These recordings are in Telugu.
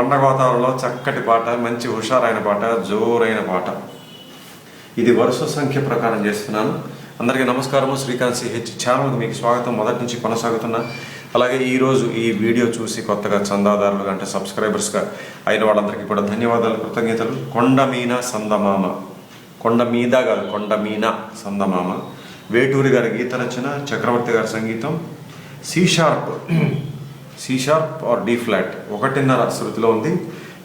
సో పండగ వాతావరణంలో చక్కటి పాట మంచి హుషారైన పాట జోరైన పాట. ఇది వరుస సంఖ్య ప్రకారం చేస్తున్నాను. అందరికీ నమస్కారము. శ్రీకాంత్ సిహెచ్ ఛానల్కి మీకు స్వాగతం. మొదటి నుంచి కొనసాగుతున్నా అలాగే ఈరోజు ఈ వీడియో చూసి కొత్తగా చందాదారులు అంటే సబ్స్క్రైబర్స్గా అయిన వాళ్ళందరికీ కూడా ధన్యవాదాలు కృతజ్ఞతలు. కొండ మీన సందమామ. కొండ మీద కాదు కొండ మీన సందమామ. వేటూరి గారి గీత రచన చక్రవర్తి గారి సంగీతం. C sharp C sharp or D flat ఒకటిన్నర శృతిలో ఉంది.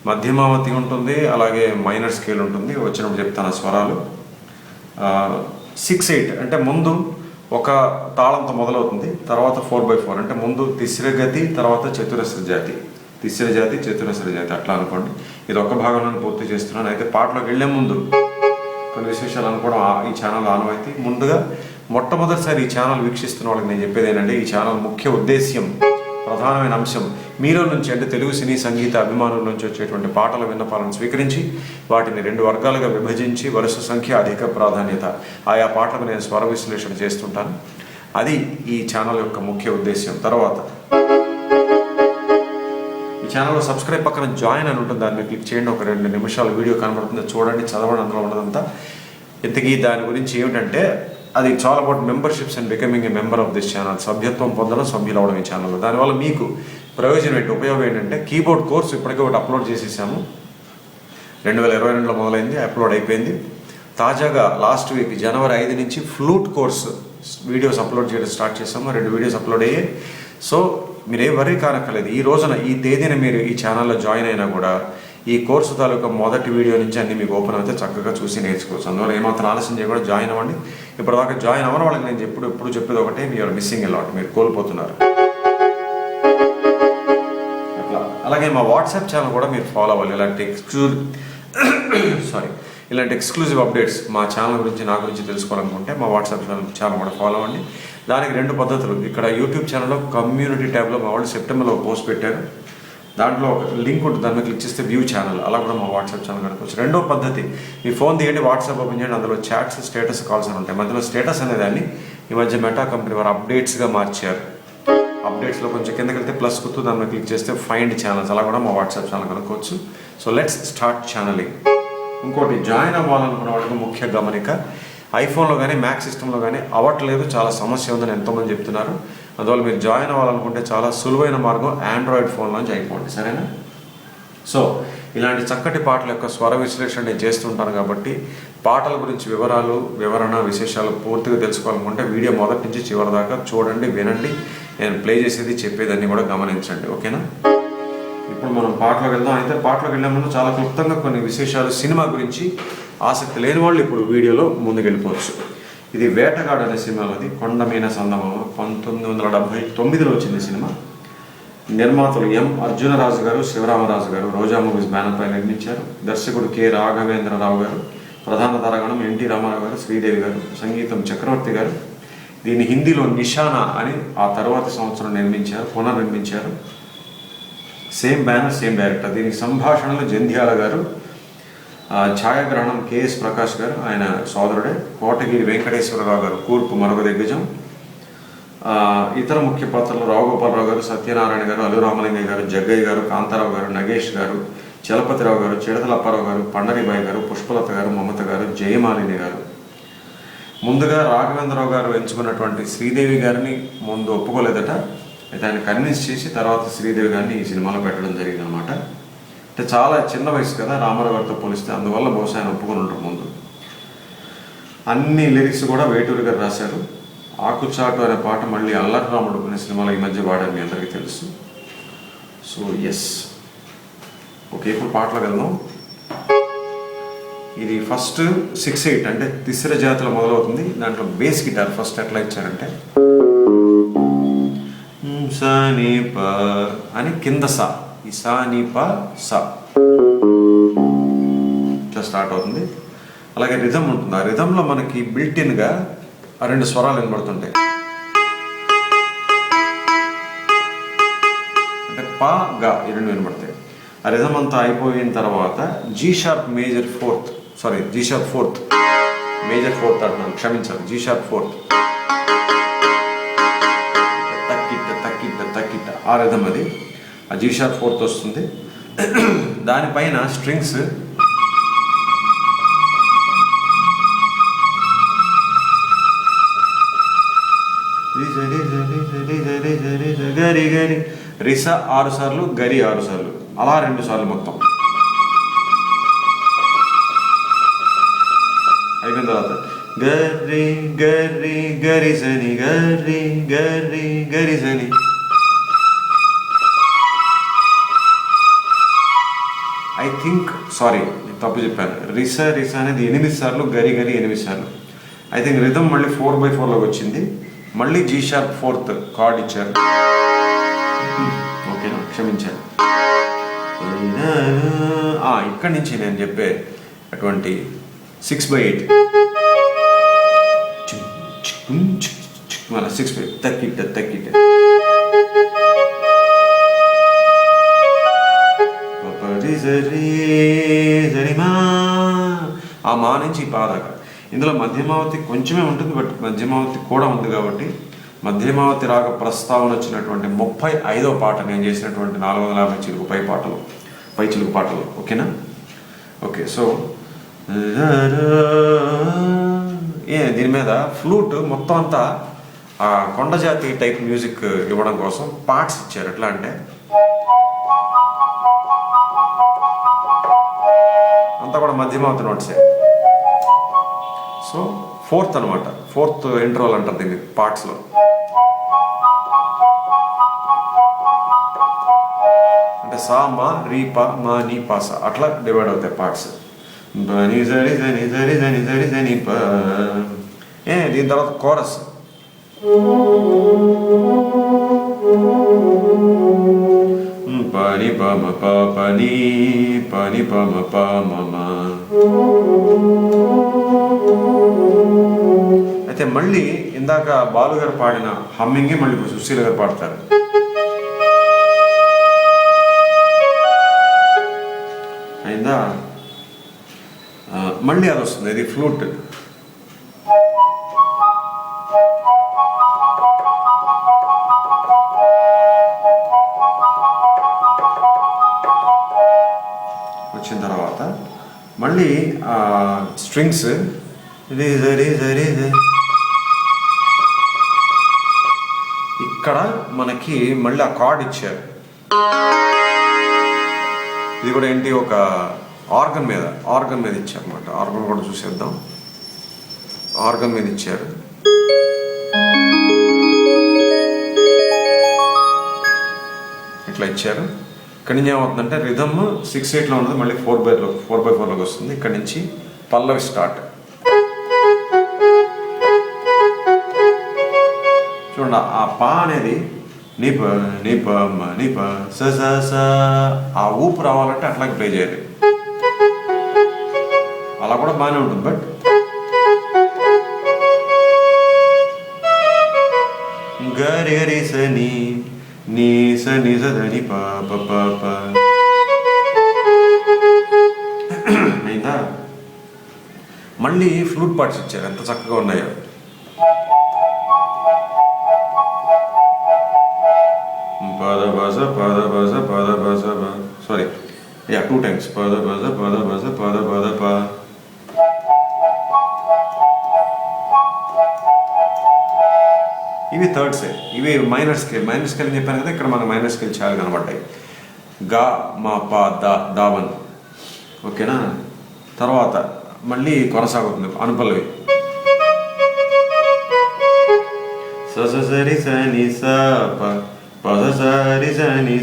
మధ్యమావతి ఉంటుంది అలాగే మైనర్ స్కేల్ ఉంటుంది. వచ్చినప్పుడు చెప్తాను స్వరాలు. సిక్స్ ఎయిట్ అంటే ముందు ఒక తాళంతో మొదలవుతుంది. తర్వాత ఫోర్ బై ఫోర్ అంటే ముందు తిస్ర గతి తర్వాత చతురస్ర జాతి. తిస్ర జాతి చతురస్ర జాతి అట్లా అనుకోండి. ఇది ఒక భాగంలో పూర్తి చేస్తున్నాను. అయితే పాటలోకి వెళ్ళే ముందు కొన్ని విశేషాలు అనుకోవడం ఆ- ఈ ఛానల్ ఆనవాయితీ. ముందుగా మొట్టమొదటిసారి ఈ ఛానల్ వీక్షిస్తున్న వాళ్ళకి నేను చెప్పేది ఏంటంటే ఈ ఛానల్ ముఖ్య ఉద్దేశ్యం ప్రధానమైన అంశం మీలో నుంచి అంటే తెలుగు సినీ సంగీత అభిమానుల నుంచి వచ్చేటువంటి పాటల విన్నపాలను స్వీకరించి వాటిని రెండు వర్గాలుగా విభజించి వరుస సంఖ్య అధిక ప్రాధాన్యత. ఆయా పాటలకు నేను స్వర విశ్లేషణ చేస్తుంటాను. అది ఈ ఛానల్ యొక్క ముఖ్య ఉద్దేశ్యం. తర్వాత ఈ ఛానల్లో సబ్స్క్రైబ్ పక్కన జాయిన్ అని ఉంటుంది. దాన్ని క్లిక్ చేయండి. ఒక రెండు నిమిషాలు వీడియో కనబడుతుంది చూడండి. చదవడం. అందులో ఉన్నదంతా. ఇంతకీ దాని గురించి ఏమిటంటే అది చాలా about memberships and becoming a member of this channel సభ్యత్వం పొందడం సభ్యులు అవడం ఈ ఛానల్లో దానివల్ల మీకు ప్రయోజనం ఏంటి? ఉపయోగం ఏంటంటే కీబోర్డ్ కోర్స్ ఇప్పటికే ఒకటి అప్లోడ్ చేసేసాము. రెండు వేల ఇరవై రెండులో మొదలైంది అప్లోడ్ అయిపోయింది. తాజాగా లాస్ట్ వీక్ జనవరి ఐదు నుంచి ఫ్లూట్ కోర్స్ వీడియోస్ అప్లోడ్ చేయడం స్టార్ట్ చేసాము. రెండు వీడియోస్ అప్లోడ్ అయ్యాయి. సో మీరు ఏ వరీ కానక్కర్లేదు. ఈ రోజున ఈ తేదీన మీరు ఈ ఛానల్లో జాయిన్ అయినా కూడా ఈ కోర్సు తాలూకా మొదటి వీడియో నుంచి అన్ని మీకు ఓపెన్ అయితే చక్కగా చూసి నేర్చుకోవచ్చు. అందువల్ల ఏమాత్రం ఆలస్యం చేయకుండా జాయిన్ అవ్వండి. ఇప్పటిదాకా జాయిన్ అవ్వని వాళ్ళకి నేను ఎప్పుడు ఎప్పుడు చెప్పేది ఒకటే మీరు మిస్సింగ్ అలాట్ మీరు కోల్పోతున్నారు. అట్లా. అలాగే మా వాట్సాప్ ఛానల్ కూడా మీరు ఫాలో అవ్వాలి. ఇలాంటి ఎక్స్క్లూజివ్ సారీ ఇలాంటి ఎక్స్క్లూజివ్ అప్డేట్స్ మా ఛానల్ గురించి నా గురించి తెలుసుకోవాలనుకుంటే మా వాట్సాప్ ఛానల్ ఛానల్ కూడా ఫాలో అవ్వండి. దానికి రెండు పద్ధతులు. ఇక్కడ యూట్యూబ్ ఛానల్లో కమ్యూనిటీ ట్యాబ్లో మా వాళ్ళు సెప్టెంబర్లో పోస్ట్ పెట్టారు. దాంట్లో ఒక లింక్ ఉంటుంది దాన్ని క్లిక్ చేస్తే వ్యూ ఛానల్ అలా కూడా మా వాట్సాప్ ఛానల్ కనుకోవచ్చు రెండో పద్ధతి మీ ఫోన్ తీయండి వాట్సాప్ ఓపెన్ చేయండి అందులో చాట్స్ స్టేటస్ కాల్స్ అని ఉంటాయి. మధ్యలో స్టేటస్ అనే దాన్ని ఈ మధ్య మెటా కంపెనీ వారు అప్డేట్స్గా మార్చారు. అప్డేట్స్లో కొంచెం కిందకి వెళ్తే ప్లస్ గుర్తు దాన్ని క్లిక్ చేస్తే ఫైండ్ ఛానల్స్ అలా కూడా మా వాట్సాప్ ఛానల్ కనుక్కోవచ్చు. సో లెట్స్ స్టార్ట్ ఛానలింగ్ ఇంకోటి జాయిన్ అవ్వాలనుకున్న వాళ్ళకి ముఖ్య గమనిక. ఐఫోన్లో కానీ మ్యాక్ సిస్టంలో కానీ అవ్వట్లేదు. చాలా సమస్య ఉందని ఎంతోమంది చెప్తున్నారు. అందువల్ల మీరు జాయిన్ అవ్వాలనుకుంటే చాలా సులువైన మార్గం ఆండ్రాయిడ్ ఫోన్లోంచి అయిపోండి సరేనా? సో ఇలాంటి చక్కటి పాటల యొక్క స్వర విశ్లేషణ నేను చేస్తుంటాను కాబట్టి పాటల గురించి వివరాలు వివరణ విశేషాలు పూర్తిగా తెలుసుకోవాలనుకుంటే వీడియో మొదటి నుంచి చివరి దాకా చూడండి వినండి. నేను ప్లే చేసేది చెప్పేదాన్ని కూడా గమనించండి ఓకేనా? ఇప్పుడు మనం పాటలోకి వెళ్దాం. అయితే పాటలోకి వెళ్ళే ముందు చాలా క్లుప్తంగా కొన్ని విశేషాలు సినిమా గురించి ఆసక్తి లేని వాళ్ళు ఇప్పుడు వీడియోలో ముందుకు వెళ్ళిపోవచ్చు ఇది వేటగాడు అనే సినిమాలోది కొండమైన సందమామ పంతొమ్మిది వందల డెబ్బై తొమ్మిదిలో వచ్చింది సినిమా. నిర్మాతలు ఎం అర్జునరాజు గారు శివరామరాజు గారు రోజా మూవీస్ బ్యానర్ పై నిర్మించారు. దర్శకుడు కె రాఘవేంద్రరావు గారు ప్రధాన తారాగణం ఎన్టీ రామారావు గారు శ్రీదేవి గారు సంగీతం చక్రవర్తి గారు. దీన్ని హిందీలో నిషానా అని ఆ తర్వాత సంవత్సరం నిర్మించారు పునర్నిర్మించారు. Same banner same director. దీనికి సంభాషణలు జంధ్యాల గారు ఛాయాగ్రహణం కెఎస్ ప్రకాష్ గారు ఆయన సోదరుడే. కోటగిరి వెంకటేశ్వరరావు గారు కూర్పు మరొక దిగ్గజం. ఇతర ముఖ్య పాత్రలు రావుగోపాలరావు గారు సత్యనారాయణ గారు అల్లు రామలింగయ్య గారు జగ్గయ్య గారు కాంతారావు గారు నగేష్ గారు చలపతిరావు గారు చిడతలప్పారావు గారు పండరిబాయి గారు పుష్పలత గారు మమత గారు జయమాలిని గారు. ముందుగా రాఘవేంద్రరావు గారు ఎంచుకున్నటువంటి శ్రీదేవి గారిని ముందు ఒప్పుకోలేదట. అయితే ఆయన కన్విన్స్ చేసి తర్వాత శ్రీదేవి గారిని ఈ సినిమాలో పెట్టడం జరిగింది అనమాట అంటే చాలా చిన్న వయసు కదా రామారావు గారితో పోలిస్తే అందువల్ల బహుశా ఆయన ఒప్పుకొని ఉంటారు ముందు. అన్ని లిరిక్స్ కూడా వేటూరు గారు రాశారు. ఆకుచాటు అనే పాట మళ్ళీ అల్లరి రాముడు అనే సినిమాలో ఈ మధ్య వాడారు మీ అందరికీ తెలుసు. సో ఎస్ ఓకే ఇప్పుడు పాటలు వెళ్దాం. ఇది ఫస్ట్ సిక్స్ ఎయిట్ అంటే తిసిర జాతిలో మొదలవుతుంది. దాంట్లో బేస్ గిటార్ ఫస్ట్ ఎట్లా ఇచ్చారంటే. సా నీ ప అని కింద సా. ఈ సా నీ ప సా. ఇట్లా స్టార్ట్ అవుతుంది. అలాగే రిధమ్ ఉంటుంది. ఆ రిధంలో మనకి బిల్ట్ ఇన్గా గా ఆ రెండు స్వరాలు వినబడుతుంటాయి. అంటే పా గా ఈ రెండు వినబడతాయి. ఆ రిధమ్ అంతా అయిపోయిన తర్వాత G sharp major fourth sorry G sharp fourth. Major fourth అంటున్నాను క్షమించాలి జీ షార్ప్ ఫోర్త్. తక్కిట్ట తక్కిట్ట తక్కిట్ట. ఆ రిధమ్ అది. ఆ జీ షార్ప్ ఫోర్త్ వస్తుంది దానిపైన స్ట్రింగ్స్ గరి గరి రిస ఆరు సార్లు గరి ఆరు సార్లు. అలా రెండు సార్లు మొత్తం. అయిపోయిన తర్వాత గర్రి గర్రి గరిసని గర్రి గర్రి గరి సారీ తప్పు చెప్పాను. రిస రిస అనేది ఎనిమిది సార్లు గరి గరి ఎనిమిది సార్లు. ఐ థింక్ రిథమ్ మళ్ళీ ఫోర్ బై ఫోర్లోకి వచ్చింది. మళ్ళీ జీ షార్ప్ ఫోర్త్ కార్డ్ ఇచ్చారు. ఓకేనా క్షమించాను. ఆ, ఇక్కడి నుంచి నేను చెప్పే అటువంటి సిక్స్ బై ఎయిట్ మన సిక్స్ బై తక్కిట్ట తక్కిట్ట సరి సరిమా ఆ మా నుంచి ఈ ఇందులో మధ్యమావతి కొంచెమే ఉంటుంది బట్ మధ్యమావతి కూడా ఉంది కాబట్టి మధ్యమావతి రాగ ప్రస్తావన వచ్చినటువంటి ముప్పై ఐదో పాట నేను చేసినటువంటి నాలుగు వందల యాభై చిలుకు పై పాటలు పై చిలుకు పాటలు. ఓకేనా? ఓకే సో ఏ దీని మీద ఫ్లూట్ మొత్తం అంతా ఆ కొండజాతి టైప్ మ్యూజిక్ ఇవ్వడం కోసం పార్ట్స్ ఇచ్చారు. ఎట్లా అంటే అంతా కూడా మధ్యమావతి నోట్సే. సో ఫోర్త్ అనమాట ఫోర్త్ ఇంటర్వల్ అంటారు దీన్ని పార్ట్స్లో. అంటే సా మా రీ పా మా నీ పా సా. అట్లా డివైడ్ అవుతాయి పార్ట్స్. ఏ దీని తర్వాత chorus. pa ma pa pa ni pa ni pa ma pa ma ma అయితే మళ్ళీ ఇందాక బాలుగారు పాడిన హమ్మింగే మళ్ళీ ఇప్పుడు సుశీల గారు పాడతారు అయిందా మళ్ళీ అది వస్తుంది ఇది ఫ్లూట్ వచ్చిన తర్వాత మళ్ళీ స్ట్రింగ్స్ రీ రీ ఇక్కడ మనకి మళ్ళీ ఆ కార్డ్ ఇచ్చారు. ఇది కూడా ఏంటి ఒక ఆర్గన్ మీద ఆర్గన్ మీద ఇచ్చారు అనమాట ఆర్గన్ కూడా చూసేద్దాం. ఆర్గన్ మీద ఇచ్చారు. ఇట్లా ఇచ్చారు. ఇక్కడ నుంచి ఏమవుతుందంటే రిధమ్ సిక్స్ ఎయిట్లో ఉన్నది మళ్ళీ ఫోర్ బైలో ఫోర్ బై ఫోర్లోకి వస్తుంది. ఇక్కడ నుంచి పల్లవి స్టార్ట్ చూడండి ఆ పా అనేది నిప నిప నిప స స స ఆ ఊపు రావాలంటే అట్లాగే ప్లే చేయాలి. అలా కూడా బాగానే ఉంటుంది బట్ గరి గరి స Ni sa ni sa pa pa pa pa. అయిందా మళ్ళీ ఫ్లూట్ పార్ట్స్ ఇచ్చారు ఎంత చక్కగా ఉన్నాయో పాద భాష పాద భాష పాద భాష సారీ యా టూ టైమ్స్ పాద భాష పాద భాష పాద పాద పా ఇవి థర్డ్ స్కేల్ ఇవి మైనర్ స్కేల్ మైనర్ స్కేల్ అని చెప్పాను కదా ఇక్కడ మనకు మైనర్ స్కేల్ చాలా కనబడ్డాయి. గా మా పా దా దావన్ ఓకేనా? తర్వాత మళ్ళీ కొనసాగుతుంది అనుపల్లవి స సని సరి ప. ప స సరి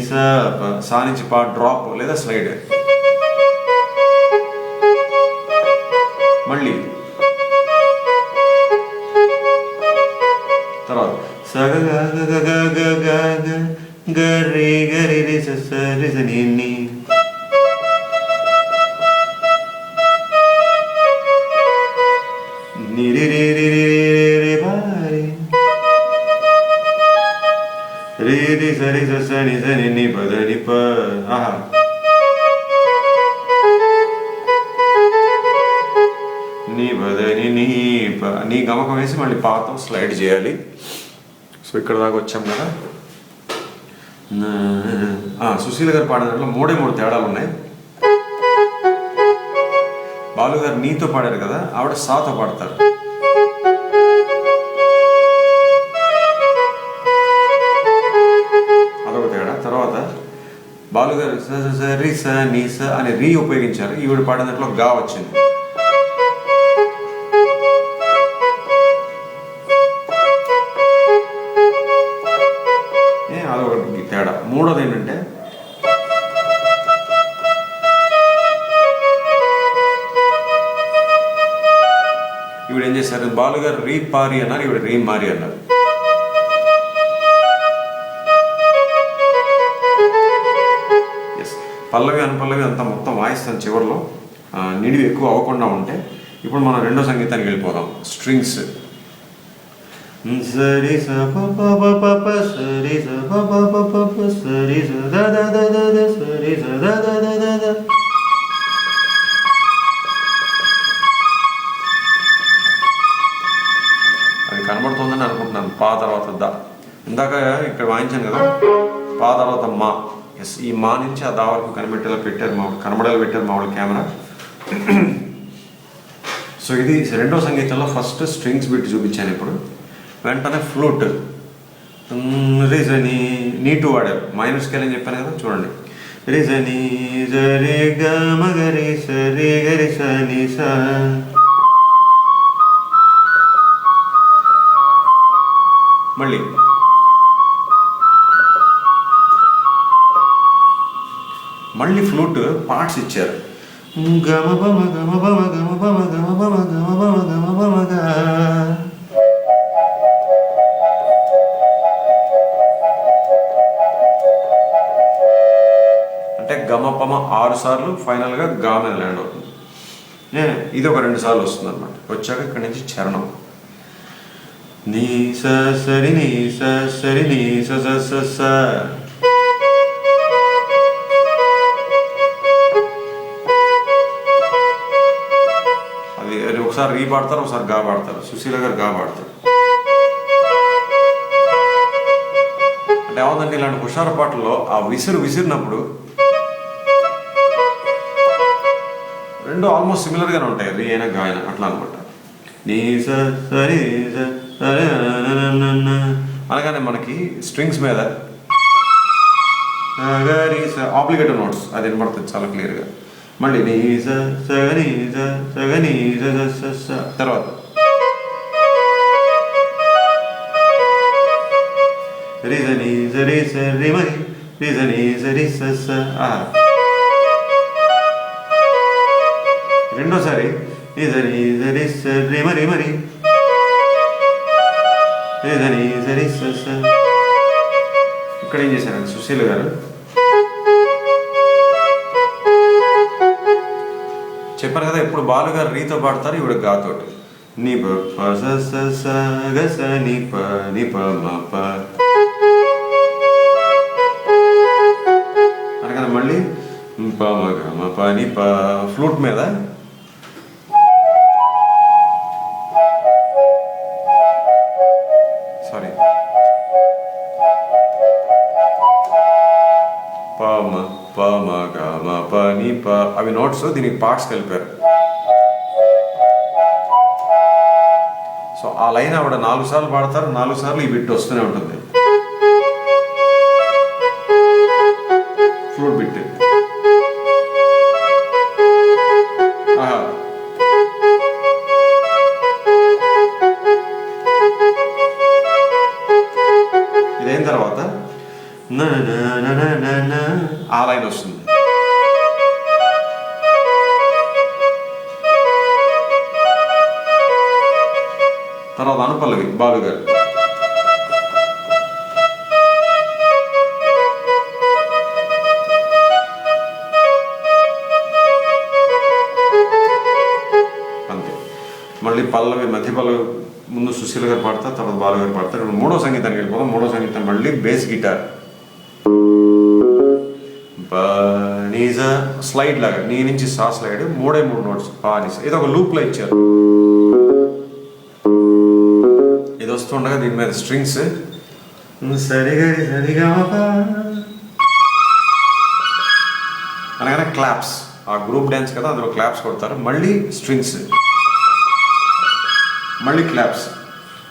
స ప. సా నుంచి పా డ్రాప్ లేదా స్లైడ్? సరిజని రేది సరి సని సని ని బదని ప. ఆహా. నీ బదని నీ నీ గమకం వేసి మళ్ళీ పాతం స్లైడ్ చేయాలి. సో ఇక్కడ దాకా వచ్చాం కదా. సుశీల గారు పాడిన దాంట్లో మూడే మూడు తేడాలు ఉన్నాయి. బాలు గారు నీతో పాడారు కదా ఆవిడ సాతో పాడతారు. అదొక తేడా. తర్వాత బాలు గారు స స స రి స ని స రీ ఉపయోగించారు. ఈవిడ పాడిన దాంట్లో గా వచ్చింది. చేశారు బాలు గారు రీ పారి అన్నారు ఈవిడ రీ మారి అన్నారు ఎస్ పల్లవి అనుపల్లవి అంతా మొత్తం వాయిస్తాను చివరిలో ఆ, నిడివి ఎక్కువ అవ్వకుండా ఉంటే ఇప్పుడు మనం రెండో సంగీతానికి వెళ్ళిపోదాం స్ట్రింగ్స్ సరి స ప ప ప ప ప సరి స ప ప ప ప ప సరి స ద ద ద ద ద సరి స ద ద ద ద ఇక్కడ వాయించాను కదా? పా తర్వాత మా ఎస్ ఈ మా నుంచి ఆ దా వరకు కనిపెట్టేలా పెట్టారు మా కనబడేలా పెట్టారు మా వాళ్ళు కెమెరా. సో ఇది రెండో సంగీతంలో ఫస్ట్ స్ట్రింగ్స్ బిట్ చూపించాను ఇప్పుడు. వెంటనే ఫ్లూట్ రిజని నీటు వాడారు. మైనర్ స్కేల్ అని చెప్పాను కదా చూడండి. రిజని జరి గమ గరి సరి గరి సని స. మళ్ళీ. మళ్ళీ ఫ్లూట్ పార్ట్స్ ఇచ్చారు. గమ బమ గమ బమ గమ బమ గమ బమ గమ బమ గమ బమ గ అంటే గమ పమ ఆరు సార్లు ఫైనల్గా గా ల్యాండ్ అవుతుంది. ఏ, ఇది ఒక రెండు సార్లు వస్తుంది అనమాట వచ్చాక ఇక్కడి నుంచి చరణం. నీ స సరి నీ స సరి నీ స స ఒకసారి రీ పాడతారు ఒకసారి గా పాడతారు. సుశీల గారు గా పాడతారు. అంటే ఏమందంటే ఇలాంటి హుషారు పాటల్లో ఆ విసిరు విసిరినప్పుడు రెండు ఆల్మోస్ట్ సిమిలర్ గానే ఉంటాయి. రీ అయినా గా అయినా అట్లా అనమాట. నీ సరే అనగానే మనకి స్ట్రింగ్స్ మీద ఆబ్లిగేటివ్ నోట్స్ అది వినపడుతుంది చాలా క్లియర్గా మళ్ళీ నీ స సగని స సగని స తర్వాత. రిజని సరి సరి మరి రిజని సరి స ఆహా రెండోసారి రిజని సరి సరి మరి మరి రిజని సరి స. ఇక్కడ ఏం చేశారండి సుశీల్ గారు? చెప్పారు కదా ఇప్పుడు బాలు గారు రీతో పాడతారు ఇవిడ గాతోటి. నీ ప స స స గ స ని ప ని ప మ ప. మళ్ళీ ప మ గ మ ప ని ప ఫ్లూట్ మీద. ప ని ప అవి నోట్స్ దీనికి పార్ట్స్ కలిపారు. సో ఆ లైన్ ఆవిడ నాలుగు సార్లు పాడతారు నాలుగు సార్లు ఈ బిట్ వస్తూనే ఉంటుంది. ఫ్లూట్ బిట్ పల్లవి మధ్య పల్లవి ముందు సుశీల గారు పాడతారు తర్వాత బాలు గారు పాడతారు ఇప్పుడు మూడో సంగీతానికి వెళ్ళిపోతాం మూడో సంగీతం మళ్ళీ బేస్ గిటార్. నీజ స్లైడ్ లాగా నీ నుంచి సా స్లైడ్ మూడే మూడు నోట్స్ పానీస ఇది ఒక లూప్లో ఇచ్చారు. ఇది వస్తుండగా దీని మీద స్ట్రింగ్స్. సరిగా సరిగా అనగానే క్లాప్స్. ఆ గ్రూప్ డ్యాన్స్ కదా అందులో క్లాప్స్ కొడతారు. మళ్ళీ స్ట్రింగ్స్. మళ్ళీ క్లాప్స్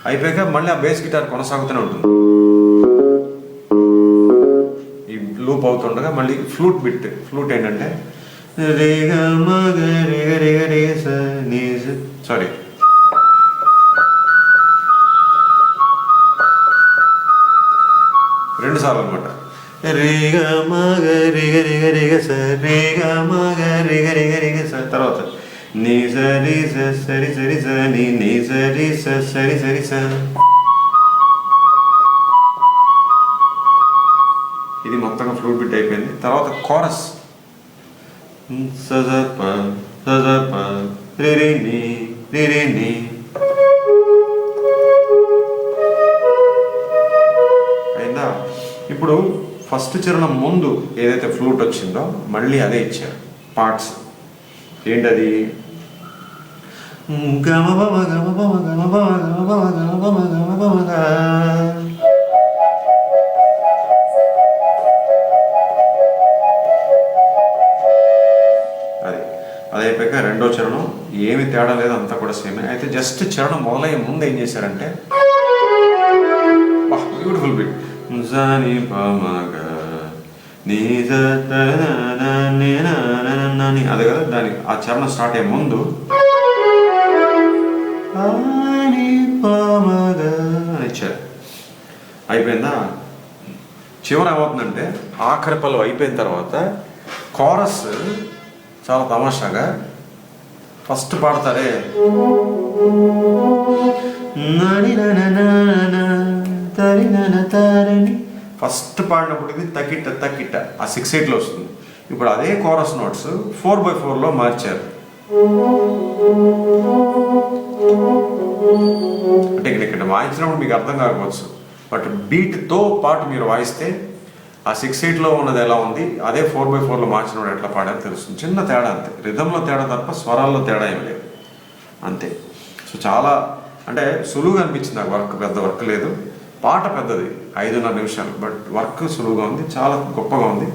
అయిపోయాక మళ్ళీ ఆ బేస్ గిటార్ కొనసాగుతూనే ఉంటుంది ఈ లూప్ అవుతుండగా మళ్ళీ ఫ్లూట్ బిట్ ఫ్లూట్ ఏంటంటే సారీ రెండు సార్లు అనమాట రేగ మగ రిగ రిగ రిగ స రేగ మగ రిగ రిగ రిగ స తర్వాత నీ సరి సరి సరి స నీ సరి స సరి సరి స. ఇది మొత్తంగా ఫ్లూట్ బిట్ అయిపోయింది. తర్వాత కోరస్. సజప సజప రిరిని రిరిని అయిందా? ఇప్పుడు ఫస్ట్ చరణం ముందు ఏదైతే ఫ్లూట్ వచ్చిందో మళ్ళీ అదే ఇచ్చారు. పార్ట్స్. ఏంటది? అది అది అయిపోయాక రెండో చరణం ఏమి తేడా లేదు అంతా కూడా సేమే అయితే జస్ట్ చరణం మొదలయ్యే ముందు ఏం చేశారంటే బ్యూటిఫుల్ బిట్ జాని పమగ నీ జ కదా దాని ఆ చరణం స్టార్ట్ అయ్యే ముందు అయిపోయిందా? చివర ఏమవుతుందంటే ఆఖరి పళ్ళు అయిపోయిన తర్వాత కోరస్ చాలా తమాషాగా ఫస్ట్ పాడతారే. ఫస్ట్ పాడినప్పుడు ఇది తకిట తకిట ఆ సిక్స్ ఎయిట్లో వస్తుంది. ఇప్పుడు అదే కోరస్ నోట్స్ ఫోర్ బై ఫోర్లో మార్చారు. అంటే ఇక్కడ ఇక్కడ వాయించినప్పుడు మీకు అర్థం కాకపోవచ్చు. బట్ బీట్తో పాటు మీరు వాయిస్తే ఆ సిక్స్ ఎయిట్లో ఉన్నది ఎలా ఉంది? అదే ఫోర్ బై ఫోర్లో మార్చినప్పుడు ఎట్లా పాడారో తెలుస్తుంది. చిన్న తేడా అంతే. రిధంలో తేడా తప్ప స్వరాల్లో తేడా ఏం లేదు. అంతే. సో చాలా అంటే సులువుగా అనిపించింది నాకు వర్క్. పెద్ద వర్క్ లేదు. పాట పెద్దది ఐదున్నర నిమిషాలు. బట్ వర్క్ సులువుగా ఉంది చాలా గొప్పగా ఉంది.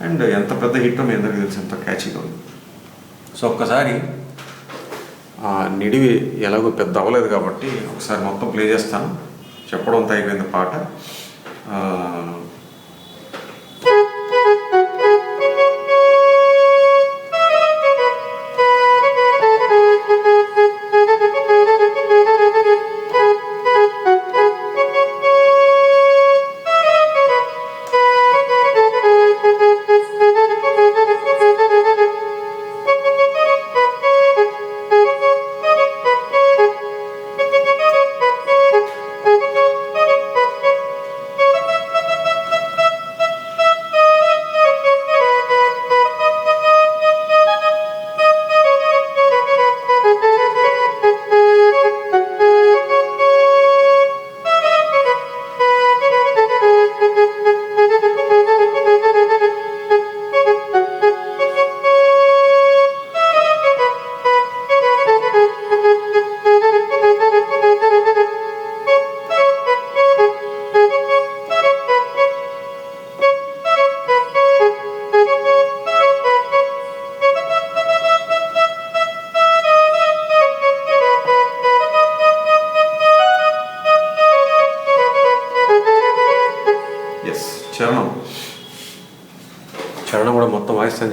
అండ్ ఎంత పెద్ద హిట్ మీ అందరికీ తెలిసి ఎంత క్యాచీగా ఉంది. సో ఒక్కసారి ఆ నిడివి ఎలాగో పెద్ద అవ్వలేదు కాబట్టి ఒకసారి మొత్తం ప్లే చేస్తాను. చెప్పడం అయిపోయింది పాట.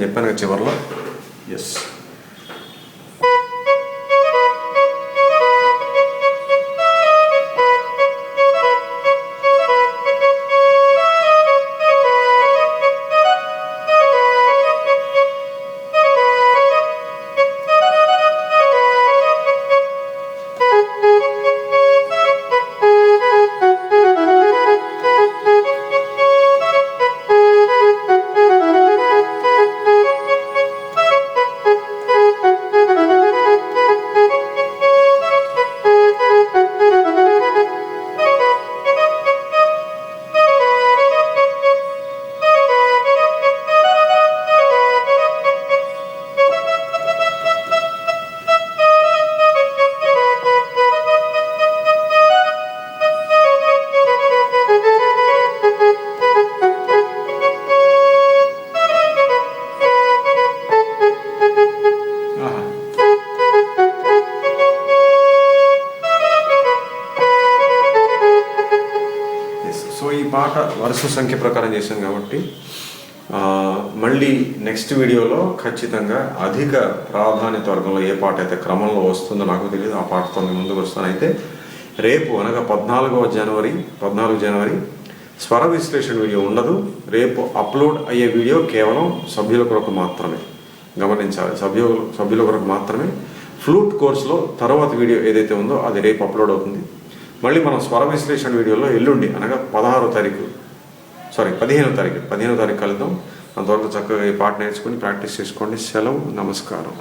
మొత్తం చెప్పాను కదా చివరిలో. పాట వరుస సంఖ్య ప్రకారం చేశాను కాబట్టి మళ్ళీ నెక్స్ట్ వీడియోలో ఖచ్చితంగా అధిక ప్రాధాన్యత వర్గంలో ఏ పాట అయితే క్రమంలో వస్తుందో నాకు తెలియదు ఆ పాటతో మీ ముందుకు వస్తాను. అయితే రేపు అనగా పద్నాలుగవ జనవరి పద్నాలుగు జనవరి స్వర విశ్లేషణ వీడియో ఉండదు. రేపు అప్లోడ్ అయ్యే వీడియో కేవలం సభ్యుల కొరకు మాత్రమే గమనించాలి. సభ్యు సభ్యుల కొరకు మాత్రమే. ఫ్లూట్ కోర్సులో తర్వాత వీడియో ఏదైతే ఉందో అది రేపు అప్లోడ్ అవుతుంది. మళ్ళీ మనం స్వర విశ్లేషణ వీడియోలో ఎల్లుండి అనగా పదహారో తారీఖు సారీ పదిహేనో తారీఖు పదిహేనో తారీఖు కలుద్దాం. అంతవరకు చక్కగా ఈ పాట నేర్చుకుని ప్రాక్టీస్ చేసుకోండి. సెలవు నమస్కారం.